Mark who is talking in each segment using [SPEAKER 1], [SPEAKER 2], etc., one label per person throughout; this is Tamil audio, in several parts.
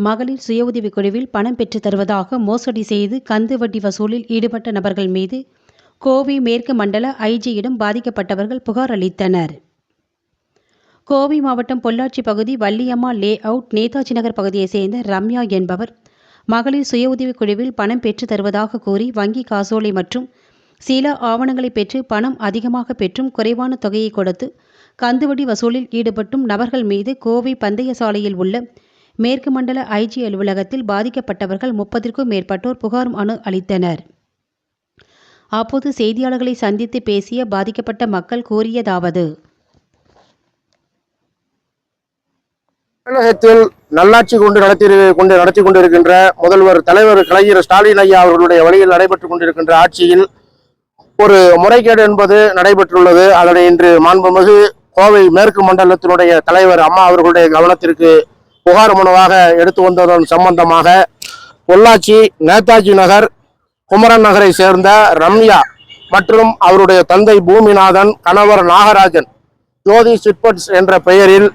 [SPEAKER 1] மகளிர் சுய உதவிக் குழுவில் பணம் பெற்றுத் தருவதாக மோசடி செய்து கந்து வட்டி வசூலில் ஈடுபட்ட நபர்கள் மீது கோவை மேற்கு மண்டல ஐஜியிடம் பாதிக்கப்பட்டவர்கள் புகார் அளித்தனர். கோவை மாவட்டம் பொள்ளாச்சி பகுதி வள்ளியம்மா லே அவுட் நேதாஜி நகர் பகுதியைச் சேர்ந்த ரம்யா என்பவர் மகளிர் சுய உதவிக் குழுவில் பணம் பெற்றுத் தருவதாக கூறி வங்கி காசோலை மற்றும் சில ஆவணங்களை பெற்று பணம் அதிகமாக பெற்றும் குறைவான தொகையை கொடுத்து கந்துவட்டி வசூலில் ஈடுபட்டும் நபர்கள் மீது கோவை பந்தய சாலையில் உள்ள மேற்கு மண்டல ஐஜி அலுவலகத்தில் பாதிக்கப்பட்டவர்கள் முப்பதிற்கும் மேற்பட்டோர் புகார் மனு அளித்தனர். அப்போது செய்தியாளர்களை சந்தித்து பேசிய பாதிக்கப்பட்ட மக்கள் கூறியதாவது.
[SPEAKER 2] தமிழகத்தில் நல்லாட்சி கொண்டு நடத்தி கொண்டு நடத்தி கொண்டிருக்கின்ற முதல்வர் தலைவர் கலைஞர் ஸ்டாலின் ஐயா அவர்களுடைய வழியில் நடைபெற்றுக் கொண்டிருக்கின்ற ஆட்சியில் ஒரு முறைகேடு என்பது நடைபெற்றுள்ளது. அதனை இன்று மாண்புமிகு கோவை மேற்கு மண்டலத்தினுடைய தலைவர் அம்மா அவர்களுடைய கவனத்திற்கு புகார் மனுவாக எடுத்து வந்ததன் சம்பந்தமாக பொள்ளாச்சி நேதாஜி நகர் குமரன் நகரை சேர்ந்த ரம்யா மற்றும் அவருடைய தந்தை பூமிநாதன் கணவர் நாகராஜன் ஜோதி சிட்பட்ஸ் என்ற பெயரில்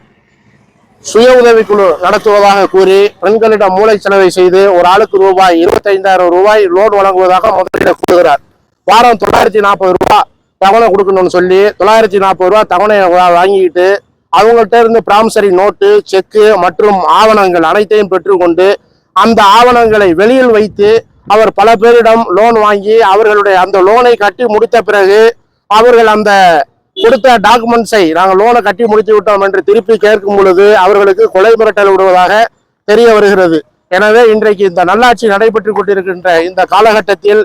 [SPEAKER 2] சுய உதவிக்குழு நடத்துவதாக கூறி பெண்களிடம் மூளை செலவை செய்து ஒரு ஆளுக்கு ரூபாய் இருபத்தைந்தாயிரம் ரூபாய் லோன் வழங்குவதாக முதலிடம் கூறுகிறார். வாரம் தொள்ளாயிரத்தி நாற்பது ரூபாய் தவணை கொடுக்கணும்னு சொல்லி தொள்ளாயிரத்தி நாற்பது ரூபாய் தவணை வாங்கிட்டு வாங்கிக்கிட்டு அவங்கள்ட்ட இருந்து பிராம்சரி நோட்டு செக்கு மற்றும் ஆவணங்கள் அனைத்தையும் பெற்றுக்கொண்டு அந்த ஆவணங்களை வெளியில் வைத்து அவர் பல பேரிடம் லோன் வாங்கி அவர்களுடைய அந்த லோனை கட்டி முடித்த பிறகு அவர்கள் அந்த கொடுத்த டாக்குமெண்ட்ஸை நாங்கள் லோனை கட்டி முடித்து விட்டோம் என்று திருப்பி கேட்கும் பொழுது அவர்களுக்கு கொலை மிரட்டல் விடுவதாக தெரிய வருகிறது. எனவே இன்றைக்கு இந்த நல்லாட்சி நடைபெற்று கொண்டிருக்கின்ற இந்த காலகட்டத்தில்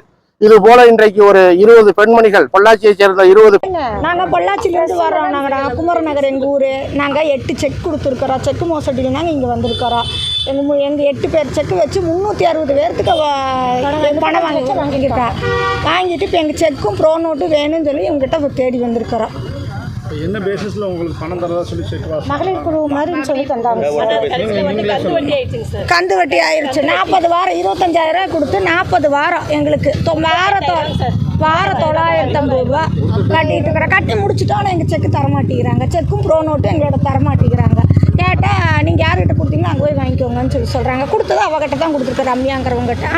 [SPEAKER 2] இது போல இன்றைக்கு ஒரு இருபது பெண்மணிகள் பொள்ளாச்சியை சேர்ந்த இருபது
[SPEAKER 3] நாங்கள் பொள்ளாச்சிலேருந்து வர்றோம் நாங்கள் குமர நகர் எங்கள் ஊர். நாங்கள் எட்டு செக் கொடுத்துருக்குறோம். செக்கு மோசடியில் நாங்கள் இங்கே வந்திருக்கிறோம். எங்கள் எங்கள் எட்டு பேர் செக்கு வச்சு முந்நூற்றி அறுபது பேர்த்துக்கு பணம் வாங்கி வாங்கிக்கிட்டா. வாங்கிட்டு இப்போ எங்கள் செக்கும் ப்ரோ நோட்டு வேணும்னு சொல்லி எங்ககிட்ட தேடி வந்திருக்கிறோம்.
[SPEAKER 4] என்ன பேசிஸில் உங்களுக்கு பணம் தரதா சொல்லி செக் வாசி
[SPEAKER 3] மகளிர் குழு மாதிரின்னு சொல்லி தந்தாங்க. கந்து வட்டி ஆயிடுச்சு. நாற்பது வாரம் இருபத்தஞ்சாயிரம் ரூபாய் கொடுத்து நாற்பது வாரம் எங்களுக்கு. தொ- வார தொ- வார தொள்ளாயிரத்தி ஐம்பது ரூபா கட்டிட்டு இருக்கிறோம் கட்டி முடிச்சுட்டோம் எங்கள் செக்கு தரமாட்டேங்கிறாங்க செக்கும் ப்ரோ நோட்டும் எங்களோட தரமாட்டேங்கிறாங்க கேட்டால் நீங்கள் யார்கிட்ட கொடுத்தீங்களோ அங்கே போய் வாங்கிக்கோங்கன்னு சொல்லி சொல்கிறாங்க கொடுத்தது அவகிட்ட தான் கொடுத்துருக்க ரம்யாங்கிறவங்ககிட்ட.